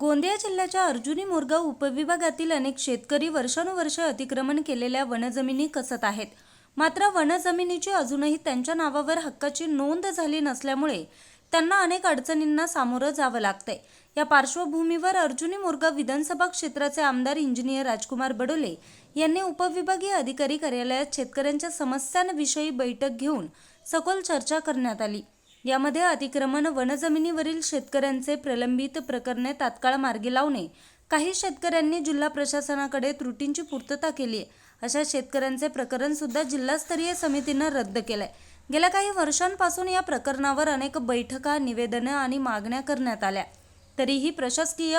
गोंदिया जिल्ह्याच्या अर्जुनी मोरगाव उपविभागातील अनेक शेतकरी वर्षानुवर्षे अतिक्रमण केलेल्या वनजमिनी कसत आहेत? मात्र वनजमिनीची अजूनही त्यांच्या नावावर हक्काची नोंद झाली नसल्यामुळे त्यांना अनेक अडचणींना सामोरं जावं लागतंय. या पार्श्वभूमीवर अर्जुनी मोरगाव विधानसभा क्षेत्राचे आमदार इंजिनियर राजकुमार बडोले यांनी उपविभागीय अधिकारी कार्यालयात शेतकऱ्यांच्या समस्यांविषयी बैठक घेऊन सखोल चर्चा करण्यात आली. यामध्ये अतिक्रमण वनजमिनीवरील शेतकऱ्यांचे प्रलंबित प्रकरणे तात्काळ मार्गी लावणे काही शेतकऱ्यांनी जिल्हा प्रशासनाकडे त्रुटींची पूर्तता केली आहे. अशा शेतकऱ्यांचे प्रकरण सुद्धा जिल्हास्तरीय समितीनं रद्द केलंय. गेल्या काही वर्षांपासून या प्रकरणावर अनेक बैठका निवेदनं आणि मागण्या करण्यात आल्या. तरीही प्रशासकीय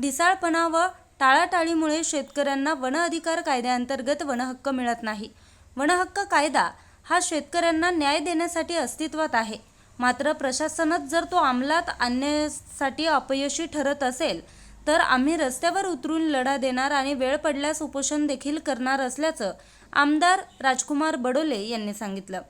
ढिसाळपणा व टाळाटाळीमुळे शेतकऱ्यांना वन अधिकार कायद्याअंतर्गत वनहक्क मिळत नाही. वनहक्क कायदा हा शेतकऱ्यांना न्याय देण्यासाठी अस्तित्वात आहे. मात्र प्रशासनच जर तो अंमलात आणण्यासाठी अपयशी ठरत असेल तर आम्ही रस्त्यावर उतरून लढा देणार आणि वेळ पडल्यास उपोषण देखील करणार असल्याचं आमदार राजकुमार बडोले यांनी सांगितलं.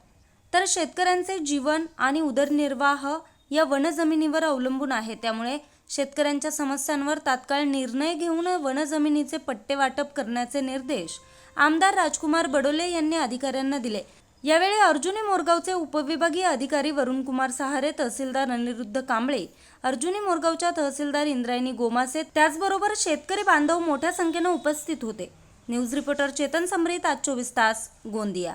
तर शेतकऱ्यांचे जीवन आणि उदरनिर्वाह या वनजमिनीवर अवलंबून आहे. त्यामुळे शेतकऱ्यांच्या समस्यांवर तात्काळ निर्णय घेऊन वनजमिनीचे पट्टे वाटप करण्याचे निर्देश आमदार राजकुमार बडोले यांनी अधिकाऱ्यांना दिले. यावेळी अर्जुनी मोरगावचे उपविभागीय अधिकारी वरुणकुमार सहारे तहसीलदार अनिरुद्ध कांबळे अर्जुनी मोरगावच्या तहसीलदार इंद्रायणी गोमासे त्याचबरोबर शेतकरी बांधव मोठ्या संख्येनं उपस्थित होते. न्यूज रिपोर्टर चेतन समरीत आज चोवीस तास गोंदिया.